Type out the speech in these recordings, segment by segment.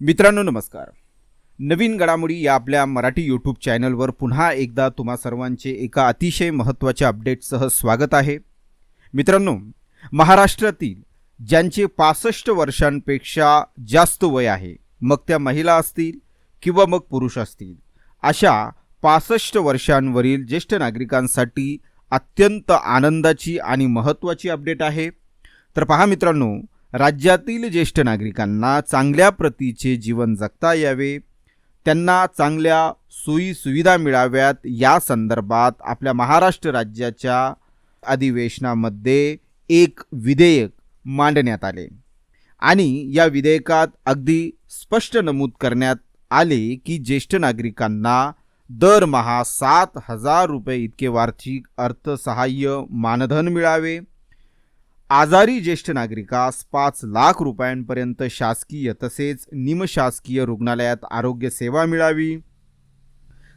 मित्रांनो नमस्कार. नवीन घडामोडी या आपल्या मराठी यूट्यूब चॅनलवर पुन्हा एकदा तुम्हा सर्वांचे एका अतिशय महत्त्वाच्या अपडेटसह स्वागत आहे. मित्रांनो महाराष्ट्रातील ज्यांचे पासष्ट वर्षांपेक्षा जास्त वय आहे मग त्या महिला असतील किंवा मग पुरुष असतील अशा पासष्ट वर्षांवरील ज्येष्ठ नागरिकांसाठी अत्यंत आनंदाची आणि महत्त्वाची अपडेट आहे. तर पहा मित्रांनो राज्यातील ज्येष्ठ नागरिकांना चांगल्या प्रतीचे जीवन जगता यावे. त्यांना चांगल्या सोयी सुविधा मिळाव्यात. या संदर्भात आपल्या महाराष्ट्र राज्याच्या अधिवेशनामध्ये एक विधेयक मांडण्यात आले. आणि या विधेयकात अगदी स्पष्ट नमूद करण्यात आले की ज्येष्ठ नागरिकांना दरमहा सात हजार रुपये इतके वार्षिक अर्थसहाय्य मानधन मिळावे. आजारी ज्येष्ठ नागरिकास पाच लाख रुपयांपर्यंत शासकीय तसेच निमशासकीय रुग्णालयात आरोग्य सेवा मिळावी.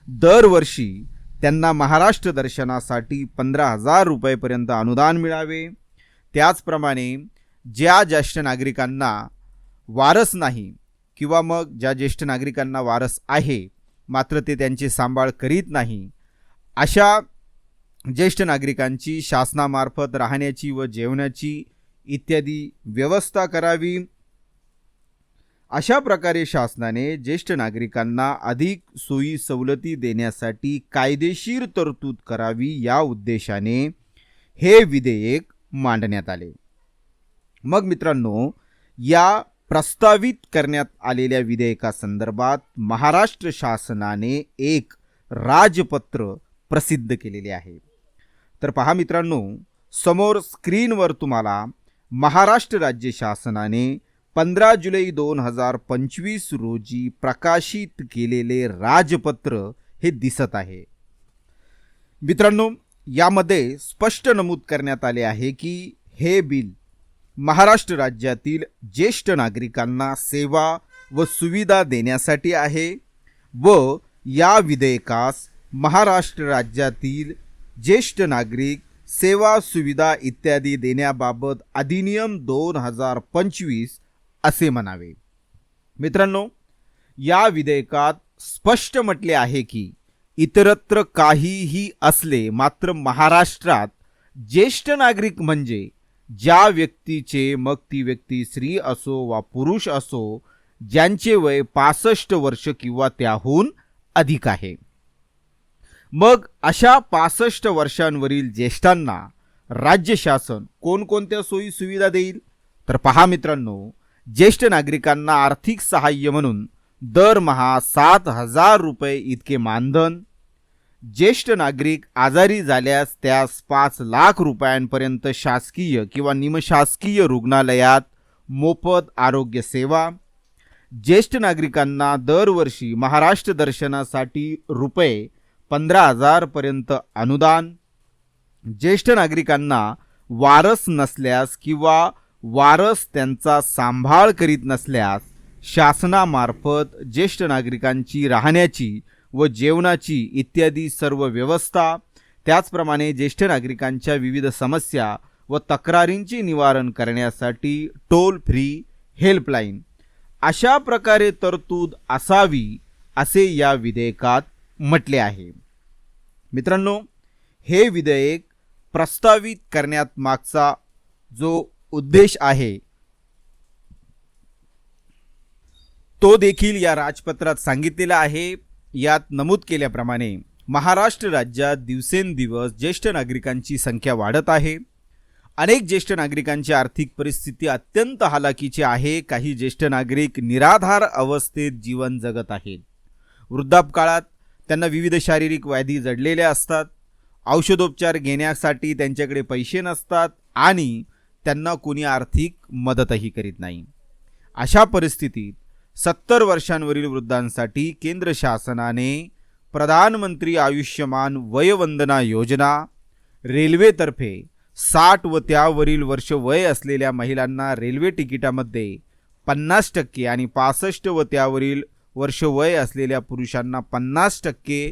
दरवर्षी त्यांना महाराष्ट्र दर्शनासाठी पंधरा हजार रुपयेपर्यंत अनुदान मिळावे. त्याचप्रमाणे ज्या ज्येष्ठ नागरिकांना वारस नाही किंवा मग ज्या ज्येष्ठ नागरिकांना वारस आहे मात्र ते त्यांची सांभाळ करीत नाही अशा ज्येष्ठ नागरिकांची शासनामार्फत राहण्याची व जेवणाची इत्यादी व्यवस्था करावी. अशा प्रकारे शासनाने ज्येष्ठ नागरिकांना अधिक सोयी सवलती देण्यासाठी कायदेशीर तरतूद करावी या उद्देशाने हे विधेयक मांडण्यात आले. मग मित्रांनो या प्रस्तावित करण्यात आलेल्या विधेयकासंदर्भात महाराष्ट्र शासनाने एक राजपत्र प्रसिद्ध केलेले आहे. तर पहा मित्रांनो समोर स्क्रीनवर तुम्हाला महाराष्ट्र राज्य शासनाने पंधरा जुलै दोन हजार पंचवीस रोजी प्रकाशित केलेले राजपत्र हे दिसत आहे. मित्रांनो यामध्ये स्पष्ट नमूद करण्यात आले आहे की हे बिल महाराष्ट्र राज्यातील ज्येष्ठ नागरिकांना सेवा व सुविधा देण्यासाठी आहे व या विधेयकास महाराष्ट्र राज्यातील ज्येष्ठ नागरिक सेवा सुविधा इत्यादी देण्याबाबत अधिनियम दोन हजार पंचवीस असे म्हणावे. मित्रांनो या विधेयकात स्पष्ट म्हटले आहे की इतरत्र काहीही असले मात्र महाराष्ट्रात ज्येष्ठ नागरिक म्हणजे ज्या व्यक्तीचे मग ती व्यक्ती स्त्री असो वा पुरुष असो ज्यांचे वय पासष्ट वर्ष किंवा त्याहून अधिक आहे. मग अशा पासष्ट वर्षांवरील ज्येष्ठांना राज्य शासन कोणकोणत्या सोयी सुविधा देईल? तर पहा मित्रांनो ज्येष्ठ नागरिकांना आर्थिक सहाय्य म्हणून दरमहा सात हजार रुपये इतके मानधन ज्येष्ठ नागरिक आजारी झाल्यास त्यास पाच लाख रुपयांपर्यंत शासकीय किंवा निमशासकीय रुग्णालयात मोफत आरोग्य सेवा ज्येष्ठ नागरिकांना दरवर्षी महाराष्ट्र दर्शनासाठी रुपये पंधरा हजारपर्यंत अनुदान. ज्येष्ठ नागरिकांना वारस नसल्यास किंवा वारस त्यांचा सांभाळ करीत नसल्यास शासनामार्फत ज्येष्ठ नागरिकांची राहण्याची व जेवणाची इत्यादी सर्व व्यवस्था त्याचप्रमाणे ज्येष्ठ नागरिकांच्या विविध समस्या व तक्रारींची निवारण करण्यासाठी टोल फ्री हेल्पलाईन. अशा प्रकारे तरतूद असावी असे या विधेयकात म्हटले आहे. मित्रांनो हे विधेयक प्रस्तावित करण्यात मागचा जो उद्देश आहे तो देखील या राजपत्रात सांगितलेला आहे. यात नमूद केल्याप्रमाणे महाराष्ट्र राज्यात दिवसेंदिवस ज्येष्ठ नागरिकांची संख्या वाढत आहे. अनेक ज्येष्ठ नागरिकांची आर्थिक परिस्थिती अत्यंत हालाकीची आहे. काही ज्येष्ठ नागरिक निराधार अवस्थेत जीवन जगत आहेत. वृद्धापकाळात त्यांना विविध शारीरिक व्याधी जडलेल्या असतात. औषधोपचार घेण्यासाठी त्यांच्याकडे पैसे नसतात आणि त्यांना कोणी आर्थिक मदतही करीत नाही. अशा परिस्थितीत सत्तर वर्षांवरील वृद्धांसाठी केंद्र शासनाने प्रधानमंत्री आयुष्यमान वयवंदना योजना रेल्वेतर्फे साठ व त्यावरील वर्ष वय असलेल्या महिलांना रेल्वे तिकिटामध्ये पन्नास टक्के आणि पासष्ट व त्यावरील वर्ष वय असलेल्या पुरुषांना पन्नास टक्के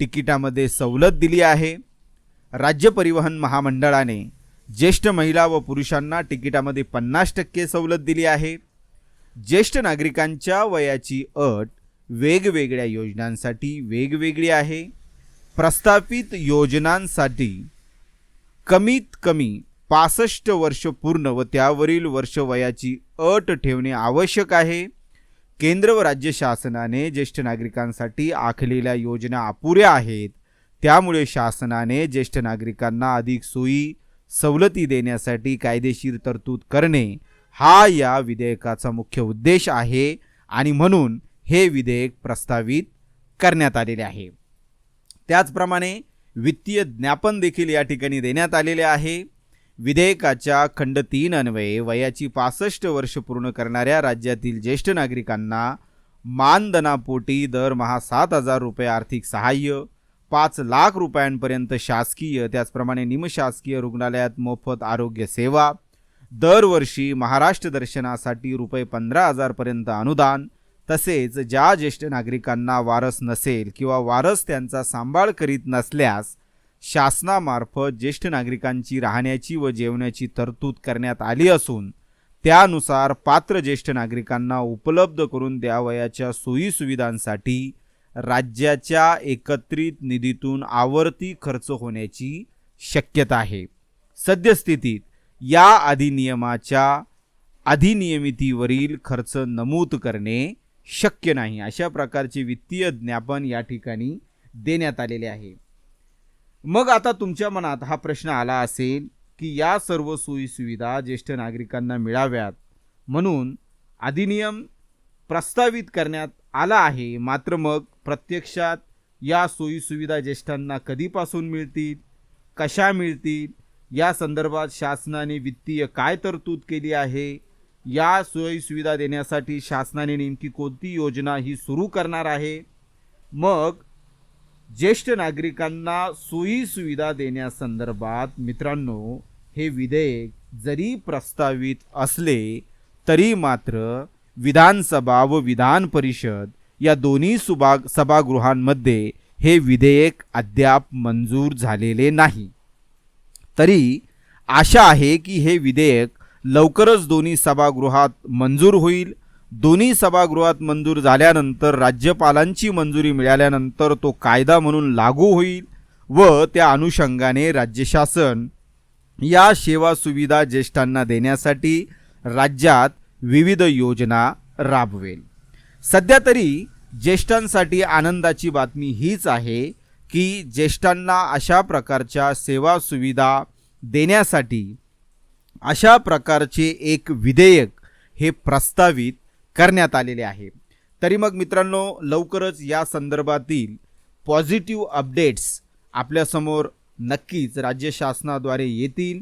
तिकिटामध्ये सवलत दिली आहे. राज्य परिवहन महामंडळाने ज्येष्ठ महिला व पुरुषांना तिकिटामध्ये पन्नास टक्के सवलत दिली आहे. ज्येष्ठ नागरिकांच्या वयाची अट वेगवेगळ्या योजनांसाठी वेगवेगळी आहे. प्रस्तावित योजनांसाठी कमीत कमी पासष्ट वर्ष पूर्ण व त्यावरील वर्ष वयाची अट ठेवणे आवश्यक आहे. केंद्र व राज्य शासनाने ज्येष्ठ नागरिकांसाठी आखलेल्या योजना अपुऱ्या आहेत. त्यामुळे शासनाने ज्येष्ठ नागरिकांना अधिक सोयी सवलती देण्यासाठी कायदेशीर तरतूद करणे हा या विधेयकाचा मुख्य उद्देश आहे आणि म्हणून हे विधेयक प्रस्तावित करण्यात आलेले आहे. त्याचप्रमाणे वित्तीय ज्ञापन देखील या ठिकाणी देण्यात आलेले आहे. विधेयकाच्या खंड तीन अन्वये वयाची पासष्ट वर्ष पूर्ण करणाऱ्या राज्यातील ज्येष्ठ नागरिकांना मानधनापोटी दरमहा सात हजार रुपये आर्थिक सहाय्य पाच लाख रुपयांपर्यंत शासकीय त्याचप्रमाणे निमशासकीय रुग्णालयात मोफत आरोग्य सेवा दरवर्षी महाराष्ट्र दर्शनासाठी रुपये पंधरा हजारपर्यंत अनुदान तसेच ज्या ज्येष्ठ नागरिकांना वारस नसेल किंवा वारस त्यांचा सांभाळ करीत नसल्यास शासनामार्फत ज्येष्ठ नागरिकांची राहण्याची व जेवण्याची तरतूद करण्यात आली असून त्यानुसार पात्र ज्येष्ठ नागरिकांना उपलब्ध करून द्यावयाच्या सोयीसुविधांसाठी राज्याच्या एकत्रित निधीतून आवर्ती खर्च होण्याची शक्यता आहे. सद्यस्थितीत या अधिनियमाच्या अधिनियमितीवरील खर्च नमूद करणे शक्य नाही अशा प्रकारचे वित्तीय ज्ञापन या ठिकाणी देण्यात आलेले आहे. मग आता तुमच्या मनात हा प्रश्न आला असेल की या सर्व सोयीसुविधा ज्येष्ठ नागरिकांना मिळाव्यात म्हणून अधिनियम प्रस्तावित करण्यात आला आहे. मात्र मग प्रत्यक्षात या सोयीसुविधा ज्येष्ठांना कधीपासून मिळतील? कशा मिळतील? या संदर्भात शासनाने वित्तीय काय तरतूद केली आहे? या सोयीसुविधा देण्यासाठी शासनाने नेमकी कोणती योजना ही सुरू करणार आहे? मग ज्येष्ठ नागरिकांना सोयी सुविधा देण्यासंदर्भात मित्रांनो हे विधेयक जरी प्रस्तावित असले तरी मात्र विधानसभा व विधान परिषद या दोन्ही सुभा सभागृहांमध्ये हे विधेयक अद्याप मंजूर झालेले नाही. तरी आशा आहे की हे विधेयक लवकरच दोन्ही सभागृहात मंजूर होईल. दोन्ही सभागृहात मंजूर झाल्यानंतर राज्यपालांची मंजुरी मिळाल्यानंतर तो कायदा म्हणून लागू होईल व त्या अनुषंगाने राज्य शासन या सेवा सुविधा ज्येष्ठांना देण्यासाठी राज्यात विविध योजना राबवेल. सध्या तरी ज्येष्ठांसाठी आनंदाची बातमी हीच आहे की ज्येष्ठांना अशा प्रकारच्या सेवा सुविधा देण्यासाठी अशा प्रकारचे एक विधेयक हे प्रस्तावित करण्यात आलेले आहे. तरी मग मित्रांनो लवकरच या संदर्भातील पॉझिटिव्ह अपडेट्स आपल्यासमोर नक्कीच राज्य शासनाद्वारे येतील.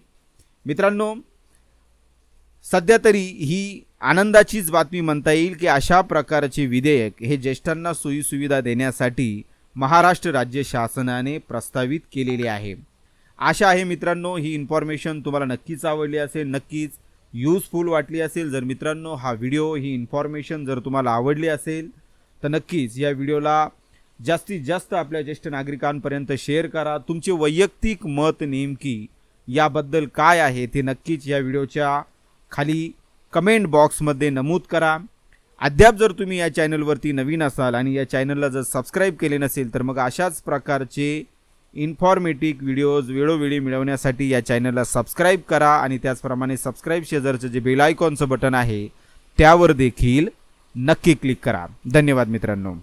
मित्रांनो सध्या तरी ही आनंदाचीच बातमी म्हणता येईल की अशा प्रकारचे विधेयक हे ज्येष्ठांना सोयीसुविधा देण्यासाठी महाराष्ट्र राज्य शासनाने प्रस्तावित केलेले आहे. आशा आहे मित्रांनो ही इन्फॉर्मेशन तुम्हाला नक्कीच आवडली असेल. नक्कीच यूजफुल वाटली असेल. जर मित्रांनो हा व्हिडिओ ही इन्फॉर्मेशन जर तुम्हाला आवडली असेल तर नक्कीच या व्हिडिओला जास्तीत जास्त आपल्या ज्येष्ठ नागरिकांपर्यंत शेअर करा. तुमचे वैयक्तिक मत नेमकी याबद्दल काय आहे ते नक्कीच या व्हिडिओच्या खाली कमेंट बॉक्समध्ये नमूद करा. अद्याप जर तुम्ही या चॅनलवरती नवीन असाल आणि या चॅनलला जर सबस्क्राईब केले नसेल तर मग अशाच प्रकारचे इन्फॉर्मेटिव्ह व्हिडिओज वेळोवेळी मिळवण्यासाठी या चॅनलला सबस्क्राईब करा आणि त्याचप्रमाणे सबस्क्राईब शेजारचं जे बेल आयकॉनचं बटन आहे त्यावर देखील नक्की क्लिक करा. धन्यवाद मित्रांनो.